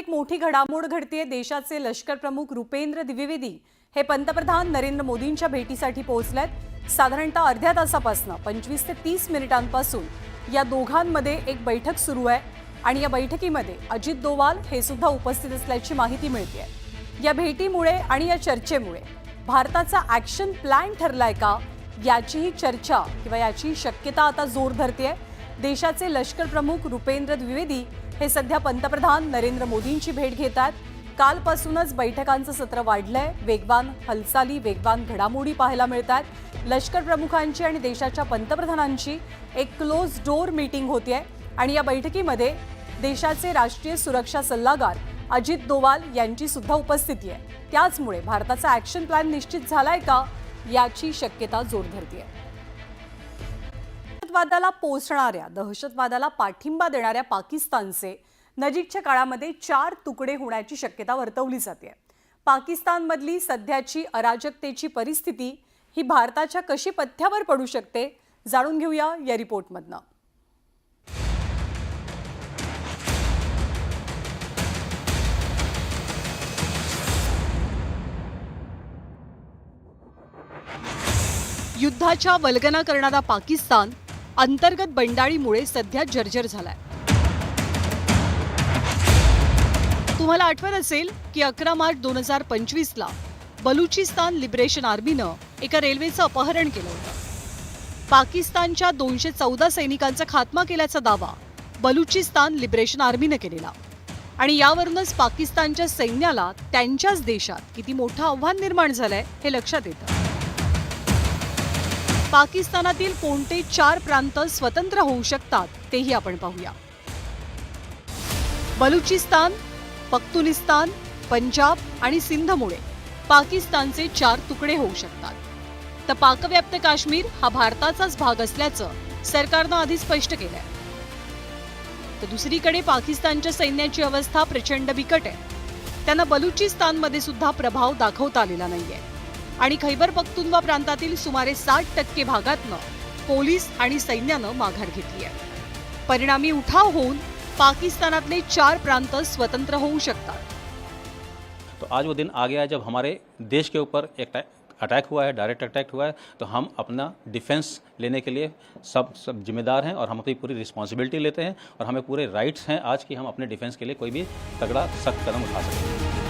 एक मोठी घडामोड घडतीये. देशाचे लष्कर प्रमुख रुपेंद्र द्विवेदी हे पंतप्रधान नरेंद्र मोदींच्या भेटीसाठी पोहोचलेत. साधारणतः अर्ध्या तासापासून पंचवीस ते तीस मिनिटांपासून या दोघांमध्ये एक बैठक सुरू आहे आणि या बैठकीमध्ये अजित दोवाल हे सुद्धा उपस्थित असल्याची माहिती मिळते या भेटीमुळे आणि या चर्चेमुळे भारताचा ॲक्शन प्लॅन ठरलाय का? याचीही चर्चा किंवा याची शक्यता आता जोर धरते देशाचे लष्कर प्रमुख रुपेंद्र द्विवेदी हे सध्या पंतप्रधान नरेंद्र मोदींची भेट घेत आहेत कालपासूनच बैठकांचं सत्र वाढलंय. वेगवान हालचाली वेगवान घडामोडी पाहायला मिळत आहेत लष्कर प्रमुखांची आणि देशाच्या पंतप्रधानांची एक क्लोज डोअर मीटिंग होतीये. आणि या बैठकीमध्ये देशाचे राष्ट्रीय सुरक्षा सल्लागार अजित दोवाल यांची सुद्धा उपस्थिती आहे. त्याचमुळे भारताचा ॲक्शन प्लॅन निश्चित झालाय का? याची शक्यता जोर धरतीये. दहशतवादाला पोचणाऱ्या दहशतवादाला पाठिंबा देणाऱ्या पाकिस्तानचे नजीकच्या काळामध्ये चार तुकडे होण्याची शक्यता वर्तवली जाते. पाकिस्तानमधली सध्याची अराजकतेची परिस्थिती ही भारताच्या कशी पथ्यावर पडू शकते जाणून घेऊया या रिपोर्टमधनं. युद्धाच्या वल्गना करणारा पाकिस्तान अंतर्गत बंडाळीमुळे सध्या जर्जर झालाय. तुम्हाला आठवत असेल की अकरा मार्च दोन हजार पंचवीसला बलुचिस्तान लिबरेशन आर्मीनं एका रेल्वेचं अपहरण केलं होतं. पाकिस्तानच्या दोनशे चौदा सैनिकांचा खात्मा केल्याचा दावा बलुचिस्तान लिबरेशन आर्मीनं केलेला. आणि यावरूनच पाकिस्तानच्या सैन्याला त्यांच्याच देशात किती मोठं आव्हान निर्माण झालंय हे लक्षात येतं. पाकिस्तानातील कोणते चार प्रांत स्वतंत्र होऊ शकतात तेही आपण पाहूया. बलुचिस्तान पख्तुनिस्तान पंजाब आणि सिंधमुळे पाकिस्तानचे चार तुकडे होऊ शकतात. तर पाकव्याप्त काश्मीर हा भारताचाच भाग असल्याचं सरकारनं आधी स्पष्ट केलंय. तर दुसरीकडे पाकिस्तानच्या सैन्याची अवस्था प्रचंड बिकट आहे. त्यांना बलुचिस्तानमध्ये सुद्धा प्रभाव दाखवता आलेला नाहीये. आणि खैबर पख्तुनवा प्रांतातील सुमारे साठ टक्के भागातनं पोलीस आणि सैन्यानं माघार घेतली आहे. परिणामी उठाव होऊन पाकिस्तानातले चार प्रांत स्वतंत्र होऊ शकतात. तो आज वो दिन आ गया जब हमारे देश के ऊपर एक अटैक हुआ है डायरेक्ट अटैक हुआ है तो हम अपना डिफेंस लेने के लिए सब सब जिम्मेदार हैं और हम अपनी पूरी रिस्पॉन्सिबिलिटी लेते हैं और हमें पूरे राइट्स हैं आज कि हम अपने डिफेंस के लिए कोई भी तगड़ा सख्त कदम उठा सकते हैं।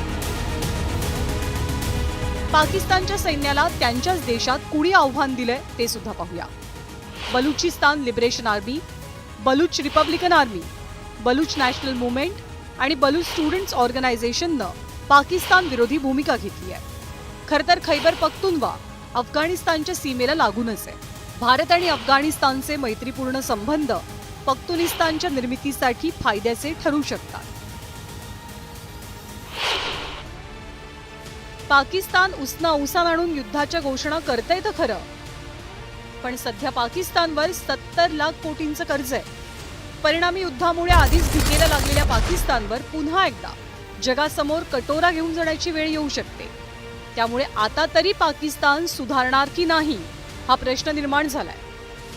पाकिस्तानच्या सैन्याला त्यांच्याच देशात कुणी आव्हान दिलंय ते सुद्धा पाहूया. Balochistan liberation army Baloch republican army Baloch national movement आणि बलूच स्टुडंट्स ऑर्गनायझेशननं पाकिस्तान विरोधी भूमिका घेतली आहे. खरं तर खैबर पख्तुनवा अफगाणिस्तानच्या सीमेला लागूनच आहे. भारत आणि अफगाणिस्तानचे मैत्रीपूर्ण संबंध पख्तुनिस्तानच्या निर्मितीसाठी फायद्याचे ठरू शकतात. पाकिस्तान उसना उसान आणून युद्धाच्या घोषणा करतंय तर खरं. पण सध्या पाकिस्तानवर सत्तर लाख कोटींचं कर्ज आहे. परिणामी युद्धामुळे आधीच भीतीला लागलेल्या पाकिस्तानवर पुन्हा एकदा जगासमोर कटोरा घेऊन जाण्याची वेळ येऊ शकते. त्यामुळे आता तरी पाकिस्तान सुधारणार की नाही हा प्रश्न निर्माण झालाय.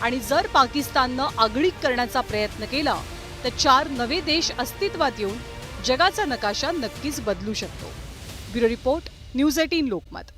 आणि जर पाकिस्ताननं आगळीक करण्याचा प्रयत्न केला तर चार नवे देश अस्तित्वात येऊन जगाचा नकाशा नक्कीच बदलू शकतो. Bureau report news eighteen Lokmat.